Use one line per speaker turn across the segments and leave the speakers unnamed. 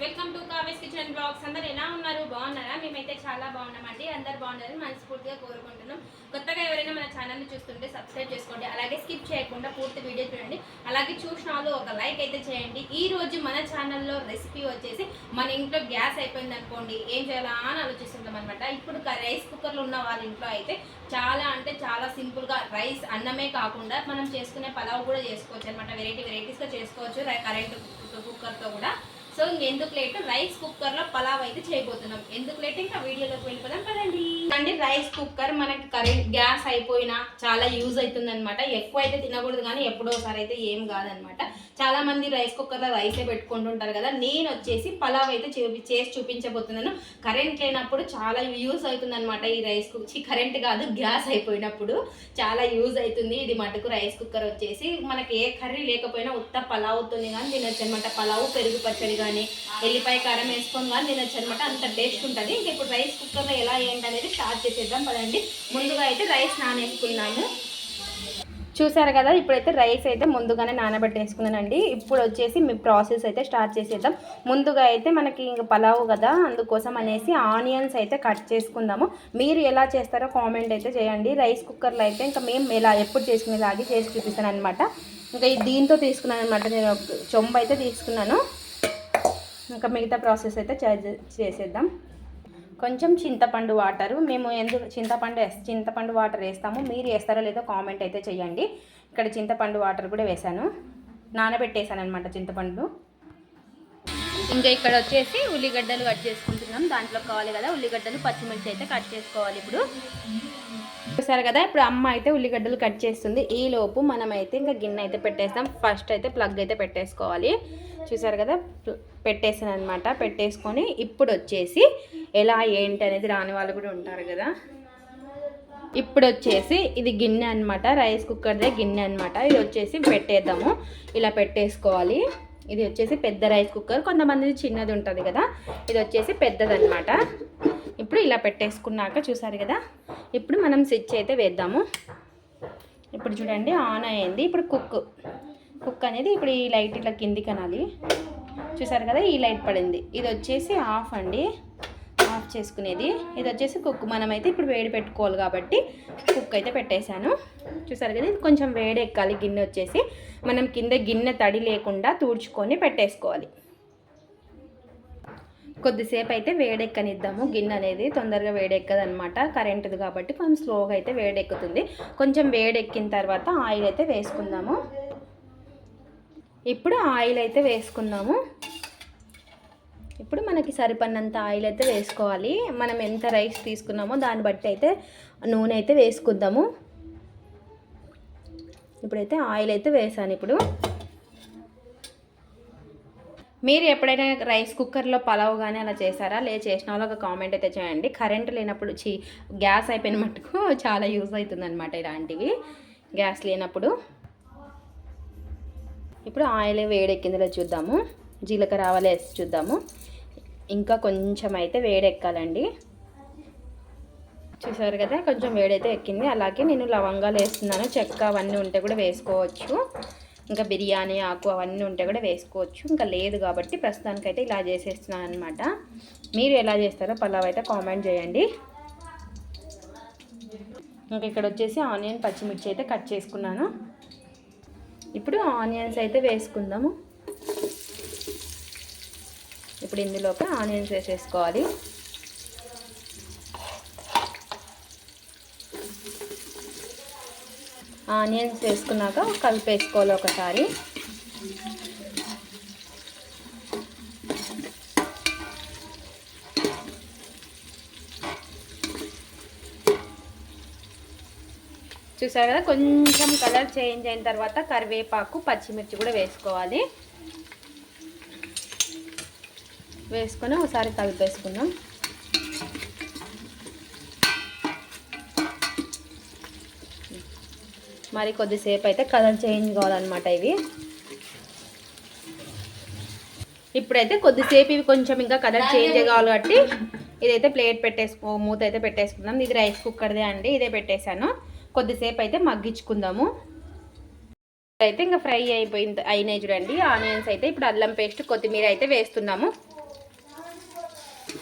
Welcome to కావేస్ kitchen blogs అందరు ఎలా ఉన్నారు? బాగున్నారా? మేమైతే చాలా బాగున్నామండి. అందరు బాగున్నారని మనస్ఫూర్తిగా కోరుకుంటున్నాం. కొత్తగా ఎవరైనా మన ఛానల్ని చూస్తుంటే సబ్స్క్రైబ్ చేసుకోండి. అలాగే స్కిప్ చేయకుండా పూర్తి వీడియో చూడండి. అలాగే చూసిన వాళ్ళు ఒక లైక్ అయితే చేయండి. ఈ రోజు మన ఛానల్లో రెసిపీ వచ్చేసి మన ఇంట్లో గ్యాస్ అయిపోయింది అనుకోండి. ఏం చేయాలా అని ఆలోచిస్తుంటాం అనమాట ఇప్పుడు రైస్ కుక్కర్లు ఉన్న వాళ్ళ ఇంట్లో అయితే చాలా అంటే చాలా సింపుల్గా రైస్ అన్నమే కాకుండా మనం చేసుకునే పలావ్ కూడా చేసుకోవచ్చు అనమాట వెరైటీ వెరైటీస్గా చేసుకోవచ్చు. రై- కరెంటు కుక్కర్తో కూడా. సో ఇంకెందుకు లేట్? రైస్ కుక్కర్లో పలావ్ అయితే చేయబోతున్నాం. ఎందుకు లేట్? ఇంకా వీడియోలోకి వెళ్ళిపోదాం పదండి. అండి రైస్ కుక్కర్ మనకి కరెంట్ గ్యాస్ అయిపోయినా చాలా యూజ్ అవుతుంది అనమాట ఎక్కువ అయితే తినకూడదు కానీ ఎప్పుడోసారి అయితే ఏం కాదనమాట చాలా మంది రైస్ కుక్కర్లో రైసే పెట్టుకుంటుంటారు కదా. నేను వచ్చేసి పలావ్ అయితే చూపి చేసి చూపించబోతున్నాను. కరెంట్ లేనప్పుడు చాలా యూజ్ అవుతుంది అనమాట ఈ రైస్ కుక్కర్ కరెంట్ కాదు గ్యాస్ అయిపోయినప్పుడు చాలా యూజ్ అవుతుంది. ఇది మటుకు రైస్ కుక్కర్ వచ్చేసి మనకి ఏ కర్రీ లేకపోయినా ఉత్త పలావ్తోనే కానీ తినొచ్చు అనమాట పలావ్ పెరుగు పచ్చడి కానీ ఎల్లిపాయ కారం వేసుకొని కానీ తినొచ్చు అనమాట అంత టేస్ట్ ఉంటుంది. ఇంకా ఇప్పుడు రైస్ కుక్కర్లో ఎలా ఏంటి అనేది స్టార్ట్ చేసేద్దాం. పదండి. ముందుగా అయితే రైస్ నానేసుకున్నాము చూసారు కదా ఇప్పుడైతే రైస్ అయితే ముందుగానే నానబెట్టేసుకున్నానండి. ఇప్పుడు వచ్చేసి మీ ప్రాసెస్ అయితే స్టార్ట్ చేసేద్దాం. ముందుగా అయితే మనకి ఇంక పలావు కదా అందుకోసం అనేసి ఆనియన్స్ అయితే కట్ చేసుకుందాము. మీరు ఎలా చేస్తారో కామెంట్ అయితే చేయండి. రైస్ కుక్కర్లో అయితే ఇంకా మేము ఎలా ఎప్పుడు చేసుకునేలాగే చేసి చూపిస్తాను అనమాట ఇంకా దీంతో తీసుకున్నాను అనమాట నేను ఒక చొంబు అయితే తీసుకున్నాను. ఇంకా మిగతా ప్రాసెస్ అయితే చేసేద్దాం. కొంచెం చింతపండు వాటరు. మేము ఎందుకు చింతపండు వేస్- చింతపండు వాటర్ వేస్తాము. మీరు వేస్తారో లేదో కామెంట్ అయితే చేయండి ఇక్కడ చింతపండు వాటర్ కూడా వేసాను నానబెట్టేశాను అనమాట చింతపండు. ఇంకా ఇక్కడ వచ్చేసి ఉల్లిగడ్డలు కట్ చేసుకుంటున్నాం. దాంట్లో కావాలి కదా ఉల్లిగడ్డలు పచ్చిమిర్చి అయితే కట్ చేసుకోవాలి ఇప్పుడు. చూసారు కదా ఇప్పుడు అమ్మ అయితే ఉల్లిగడ్డలు కట్ చేస్తుంది. ఈ లోపు మనం అయితే ఇంకా గిన్నె అయితే పెట్టేస్తాం. ఫస్ట్ అయితే ప్లగ్ అయితే పెట్టేసుకోవాలి. చూసారు కదా ప్ల- పెట్టేసాను అనమాట పెట్టేసుకొని ఇప్పుడు వచ్చేసి ఎలా ఏంటి అనేది రాని వాళ్ళు కూడా ఉంటారు కదా. ఇప్పుడు వచ్చేసి ఇది గిన్నె అనమాట రైస్ కుక్కర్దే గిన్నె అనమాట ఇది వచ్చేసి పెట్టేద్దాము. ఇలా పెట్టేసుకోవాలి. ఇది వచ్చేసి పెద్ద రైస్ కుక్కర్ కొంతమంది చిన్నది ఉంటుంది కదా. ఇది వచ్చేసి పెద్దదన్నమాట. ఇప్పుడు ఇలా పెట్టేసుకున్నాక చూసారు కదా ఇప్పుడు మనం స్విచ్ అయితే వేద్దాము. ఇప్పుడు చూడండి ఆన్ అయ్యింది ఇప్పుడు కుక్ కుక్ అనేది ఇప్పుడు ఈ లైట్ ఇట్లా కిందికి అనాలి. చూసారు కదా ఈ లైట్ పడింది. ఇది వచ్చేసి ఆఫ్ అండి. ఆఫ్ చేసుకునేది. ఇది వచ్చేసి కుక్ మనమైతే ఇప్పుడు వేడి పెట్టుకోవాలి కాబట్టి కుక్ అయితే పెట్టేశాను. చూసారు కదా ఇది కొంచెం వేడి ఎక్కాలి గిన్నె వచ్చేసి. మనం కింద గిన్నె తడి లేకుండా తూడ్చుకొని పెట్టేసుకోవాలి. కొద్దిసేపు అయితే వేడెక్కనిద్దాము. గిన్నె అనేది తొందరగా వేడెక్కదు అనమాట కరెంటుది కాబట్టి కొంచెం స్లోగా అయితే వేడెక్కుతుంది. కొంచెం వేడెక్కిన తర్వాత ఆయిల్ అయితే వేసుకుందాము. ఇప్పుడు ఆయిల్ అయితే వేసుకుందాము ఇప్పుడు మనకి సరిపడినంత ఆయిల్ అయితే వేసుకోవాలి. మనం ఎంత రైస్ తీసుకున్నామో దాన్ని బట్టి అయితే నూనె అయితే వేసుకుందాము. ఇప్పుడైతే ఆయిల్ అయితే వేసాను ఇప్పుడు. మీరు ఎప్పుడైనా రైస్ కుక్కర్లో పలావ్ కానీ అలా చేశారా? లే చేసిన వాళ్ళు ఒక కామెంట్ అయితే చేయండి. కరెంట్ లేనప్పుడు చీ గ్యాస్ అయిపోయిన మటుకు చాలా యూజ్ అవుతుందన్నమాట ఇలాంటివి. గ్యాస్ లేనప్పుడు. ఇప్పుడు ఆయిల్ వేడెక్కిందిలో చూద్దాము. జీలకర్ర ఆవాలు వేసి చూద్దాము. ఇంకా కొంచెం అయితే వేడెక్కాలండి. చూసారు కదా కొంచెం వేడైతే ఎక్కింది. అలాగే నేను లవంగాలు వేస్తున్నాను. చెక్క అవన్నీ ఉంటే కూడా వేసుకోవచ్చు. ఇంకా బిర్యానీ ఆకు అవన్నీ ఉంటే కూడా వేసుకోవచ్చు. ఇంకా లేదు కాబట్టి ప్రస్తుతానికైతే ఇలా చేసేస్తున్నాను అనమాట మీరు ఎలా చేస్తారో పలావ్ అయితే కామెంట్ చేయండి. ఇంకా ఇక్కడ వచ్చేసి ఆనియన్ పచ్చిమిర్చి అయితే కట్ చేసుకున్నాను. ఇప్పుడు ఆనియన్స్ అయితే వేసుకుందాము. ఇప్పుడు ఇందులోకి ఆనియన్స్ వేసేసుకోవాలి. ఆనియన్స్ వేసుకున్నాక కలిపేసుకోవాలి ఒకసారి. చూసారు కదా? కొంచెం కలర్ చేంజ్ అయిన తర్వాత కరివేపాకు పచ్చిమిర్చి కూడా వేసుకోవాలి. వేసుకొని ఒకసారి కలిపేసుకున్నాం మరి కొద్దిసేపు అయితే కలర్ చేంజ్ కావాలన్నమాట ఇవి. ఇప్పుడైతే కొద్దిసేపు ఇవి కొంచెం ఇంకా కలర్ చేంజ్ కావాలి కాబట్టి ఇదైతే ప్లేట్ పెట్టేసుకో మూత అయితే పెట్టేసుకుందాం. ఇది రైస్ కుక్కర్దే అండి ఇదే పెట్టేశాను. కొద్దిసేపు అయితే మగ్గించుకుందాము. అయితే ఇంకా ఫ్రై అయిపోయింది అయినాయి చూడండి. ఆనియన్స్ అయితే ఇప్పుడు అల్లం పేస్ట్ కొత్తిమీర అయితే వేస్తున్నాము.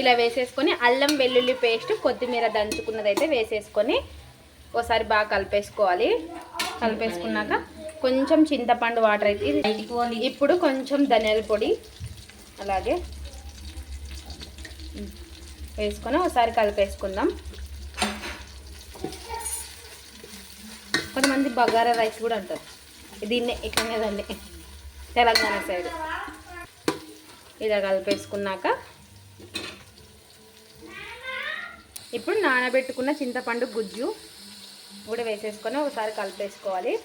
ఇలా వేసేసుకొని అల్లం వెల్లుల్లి పేస్ట్ కొత్తిమీర దంచుకున్నదైతే వేసేసుకొని ఒకసారి బాగా కలిపేసుకోవాలి. కలిపేసుకున్నాక కొంచెం చింతపండు వాటర్ అయితే ఇది- ఇప్పుడు కొంచెం ధనియాల పొడి అలాగే వేసుకొని ఒకసారి కలిపేసుకుందాం. కొంతమంది బగారా రైస్ కూడా అంటారు. దీన్నే ఇక్కడనే దాన్ని తెలంగాణ సైడ్. ఇలా కలిపేసుకున్నాక ఇప్పుడు నానబెట్టుకున్న చింతపండు గుజ్జు కూడా వేసేసుకొని ఒకసారి కలిపేసుకోవాలి.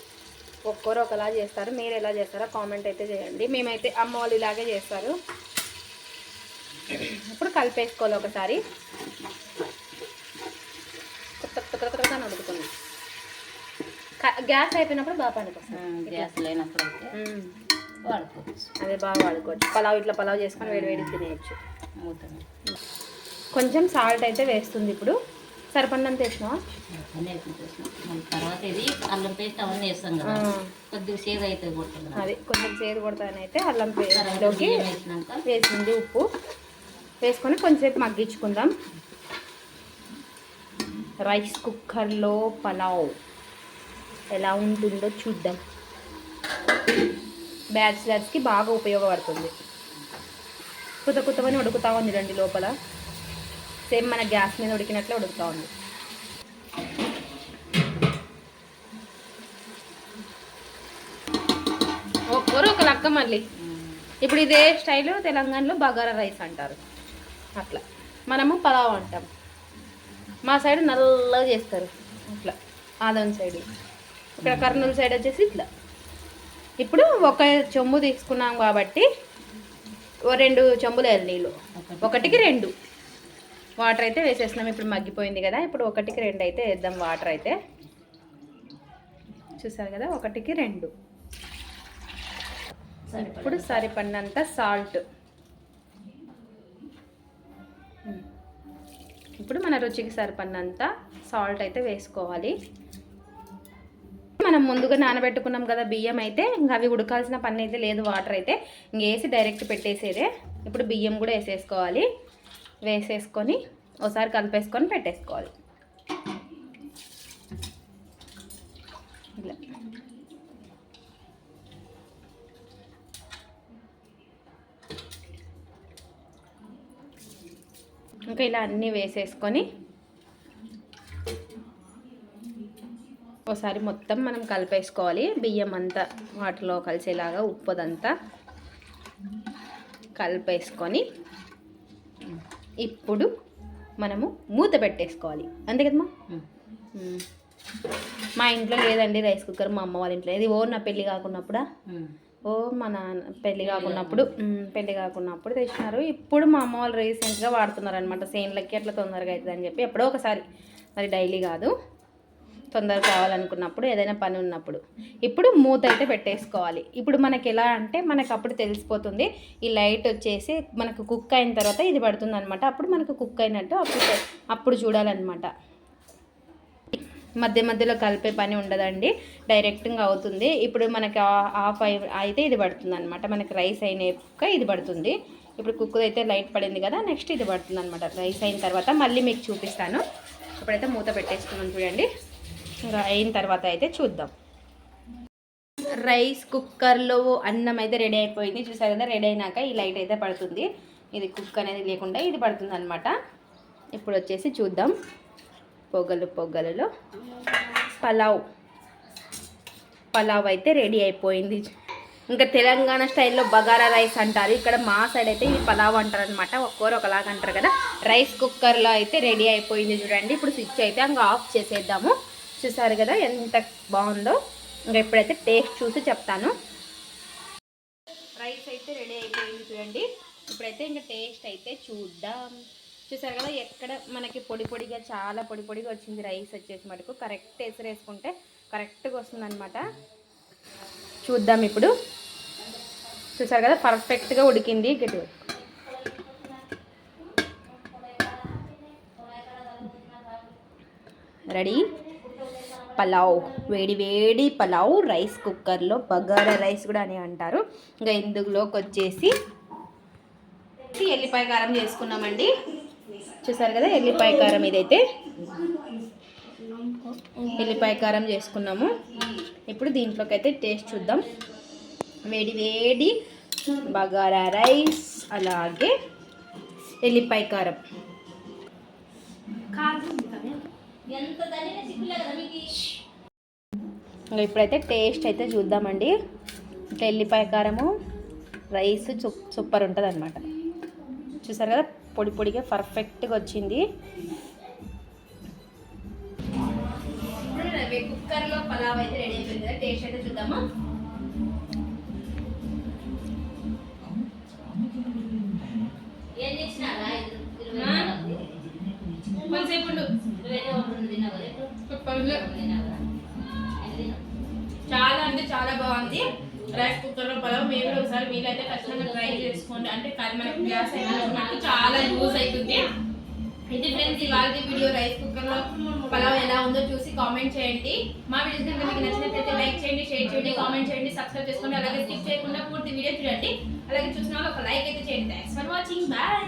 ఒక్కొరు ఒకలా చేస్తారు. మీరు ఎలా చేస్తారో కామెంట్ అయితే చేయండి. మేమైతే అమ్మ వాళ్ళు ఇలాగే చేస్తారు. ఇప్పుడు కలిపేసుకోవాలి ఒకసారి. కొత్త కొత్త కొత్త కొత్త అని ఉడుకుతుంది క- గ్యాస్ అయిపోయినప్పుడు బాగా పనికొస్తుంది.
గ్యాస్ లేనప్పుడు. వాడుకోవచ్చు.
అదే బాగా వాడుకోవచ్చు. పలావ్ ఇట్లా పలావ్ చేసుకొని వేడి వేడి తినేయచ్చు. కొంచెం సాల్ట్ అయితే వేస్తుంది ఇప్పుడు. సరిపడినంత వేసినావా?
తర్వాత ఇది అల్లం పేస్ట్ అవన్నీ వేస్తాం కదా. కొద్దిగా సేవ్ అయితే కొడుతుంది
అది కొంచెం సేదు కొడతానైతే అల్లం
తర్వాత
పేస్ట్లోకి వేసింది ఉప్పు. వేసుకొని కొంచెంసేపు మగ్గించుకుందాం. రైస్ కుక్కర్లో పలావ్ ఎలా ఉంటుందో చూద్దాం. బ్యాచిలర్స్కి బాగా ఉపయోగపడుతుంది. కొత్త కొత్తవని ఉడుకుతా ఉంది రండి లోపల. సేమ్ మన గ్యాస్ మీద ఉడికినట్లే ఉడుకుతూ ఉంది. ఒక్కరు ఒక లక్క మళ్ళీ. ఇప్పుడు ఇదే స్టైల్ తెలంగాణలో బగారా రైస్ అంటారు. అట్లా. మనము పలావ్ అంటాం. మా సైడ్ నల్లగా చేస్తారు. అట్లా. ఆదం సైడ్. ఇక్కడ కర్నూలు సైడ్ వచ్చేసి ఇట్లా. ఇప్పుడు ఒక చెంబు తీసుకున్నాం కాబట్టి ఓ రెండు చెంబులు నీళ్ళు. ఒకటికి రెండు. వాటర్ అయితే వేసేస్తున్నాం. ఇప్పుడు మగ్గిపోయింది కదా. ఇప్పుడు ఒకటికి రెండు అయితే వేద్దాం వాటర్ అయితే. చూసారు కదా? ఒకటికి రెండు. ఇప్పుడు సరిపడినంత సాల్ట్. ఇప్పుడు మన రుచికి సరిపడినంత సాల్ట్ అయితే వేసుకోవాలి. మనం ముందుగా నానబెట్టుకున్నాం కదా బియ్యం అయితే ఇంకా అవి ఉడకాల్సిన పని అయితే లేదు వాటర్ అయితే. ఇంక వేసి డైరెక్ట్ పెట్టేసేదే. ఇప్పుడు బియ్యం కూడా వేసేసుకోవాలి. వేసేసుకొని ఒకసారి కలిపేసుకొని పెట్టేసుకోవాలి. ఇలా. ఇంకా ఇలా అన్నీ వేసేసుకొని ఒకసారి మొత్తం మనం కలిపేసుకోవాలి. బియ్యం అంతా వాటిలో కలిసేలాగా ఉప్పుదంతా కలిపేసుకొని ఇప్పుడు మనము మూత పెట్టేసుకోవాలి. అంతే కదమ్మా? మ్మ్. మా ఇంట్లో లేదండి రైస్ కుక్కర్ మా అమ్మ వాళ్ళ ఇంట్లో. ఇది ఓ నా పెళ్ళి కాకున్నప్పుడా? ఓ మా నాన్న పెళ్ళి కాకున్నప్పుడు. పెళ్ళి కాకున్నప్పుడు తెచ్చినారు. ఇప్పుడు మా అమ్మ వాళ్ళు రీసెంట్గా వాడుతున్నారు అనమాట సేన్లకి అట్లా తొందరగా అవుతుంది అని చెప్పి ఎప్పుడో ఒకసారి. మరి డైలీ కాదు. తొందరగా కావాలనుకున్నప్పుడు ఏదైనా పని ఉన్నప్పుడు. ఇప్పుడు మూత అయితే పెట్టేసుకోవాలి. ఇప్పుడు మనకి ఎలా అంటే మనకు అప్పుడు తెలిసిపోతుంది. ఈ లైట్ వచ్చేసి మనకు కుక్ అయిన తర్వాత ఇది పడుతుంది అనమాట అప్పుడు మనకు కుక్ అయినట్టు అప్పుడు అప్పుడు చూడాలన్నమాట. మధ్య మధ్యలో కలిపే పని ఉండదండి. డైరెక్ట్గా అవుతుంది. ఇప్పుడు మనకి ఆ- ఆఫ్ అయి అయితే ఇది పడుతుంది అనమాట మనకి రైస్ అయినాక ఇది పడుతుంది. ఇప్పుడు కుక్ అయితే లైట్ పడింది కదా నెక్స్ట్ ఇది పడుతుంది అనమాట రైస్ అయిన తర్వాత మళ్ళీ మీకు చూపిస్తాను. ఇప్పుడైతే మూత పెట్టేసుకున్నాను చూడండి. అయిన తర్వాత అయితే చూద్దాం. రైస్ కుక్కర్లో అన్నం అయితే రెడీ అయిపోయింది. చూసారు కదా రెడీ అయినాక ఈ లైట్ అయితే పడుతుంది. ఇది కుక్ అనేది లేకుండా ఇది పడుతుంది అనమాట ఇప్పుడు వచ్చేసి చూద్దాం. పొగలు పొగలలో పలావ్. పలావ్ అయితే రెడీ అయిపోయింది. ఇంకా తెలంగాణ స్టైల్లో బగారా రైస్ అంటారు. ఇక్కడ మా సైడ్ అయితే ఇది పలావ్ అంటారు అనమాట ఒక్కోరు ఒకలాగా అంటారు కదా. రైస్ కుక్కర్లో అయితే రెడీ అయిపోయింది చూడండి. ఇప్పుడు స్విచ్ అయితే ఇంకా ఆఫ్ చేసేద్దాము. చూసారు కదా ఎంత బాగుందో. ఇంకా ఎప్పుడైతే టేస్ట్ చూసి చెప్తాను. రైస్ అయితే రెడీ అయిపోయింది చూడండి. ఇప్పుడైతే ఇంకా టేస్ట్ అయితే చూద్దాం. చూసారు కదా ఎక్కడ మనకి పొడి పొడిగా చాలా పొడి పొడిగా వచ్చింది రైస్ వచ్చేసి మటుకు. కరెక్ట్ ఎసరు వేసుకుంటే కరెక్ట్గా వస్తుందన్నమాట. చూద్దాం ఇప్పుడు. చూసారు కదా పర్ఫెక్ట్గా ఉడికింది. గట్టి రెడీ పలావ్ వేడి వేడి పలావ్ రైస్ కుక్కర్లో బగారా రైస్ కూడా అని అంటారు. ఇంకా ఇందులోకి వచ్చేసి ఎల్లిపాయ కారం చేసుకున్నామండి. చూసారు కదా ఎల్లిపాయ కారం ఇదైతే? ఎల్లిపాయ కారం చేసుకున్నాము. ఇప్పుడు దీంట్లోకి అయితే టేస్ట్ చూద్దాం. వేడి వేడి బగారా రైస్ అలాగే ఎల్లిపాయ కారం.
ఎంత తల్లిన సిగ్గులే కదా మీకు?
ఇంకా ఇప్పుడైతే టేస్ట్ అయితే చూద్దామండి. ఇట్లా ఎల్లిపాయ కారము రైస్ సూపర్ ఉంటుంది అనమాట చూసారు కదా పొడి పొడిగా పర్ఫెక్ట్గా వచ్చింది. కుక్కర్లో పలావ్ అయితే రెడీ అయిపోయింది కదా టేస్ట్ అయితే చూద్దామా? బాగుంది. రైస్ కుక్కర్లో పలావ్ మీరు ఒకసారి మీరైతే ఖచ్చితంగా ట్రై చేసుకోండి. అంటే కానీ మనకి గ్యాస్ అయినా చాలా యూజ్ అవుతుంది. ఇది ఫ్రెండ్స్ ఇవాళ వీడియో రైస్ కుక్కర్లో పలావ్ ఎలా ఉందో చూసి కామెంట్ చేయండి. మా వీడియోస్ కనుక మీకు నచ్చినట్లయితే లైక్ చేయండి షేర్ చేయండి కామెంట్ చేయండి సబ్స్క్రైబ్ చేసుకోండి. అలాగే స్కిప్ చేయకుండా పూర్తి వీడియో చూడండి. అలాగే చూసిన వాళ్ళు ఒక లైక్ అయితే చేయండి. Thanks for watching bye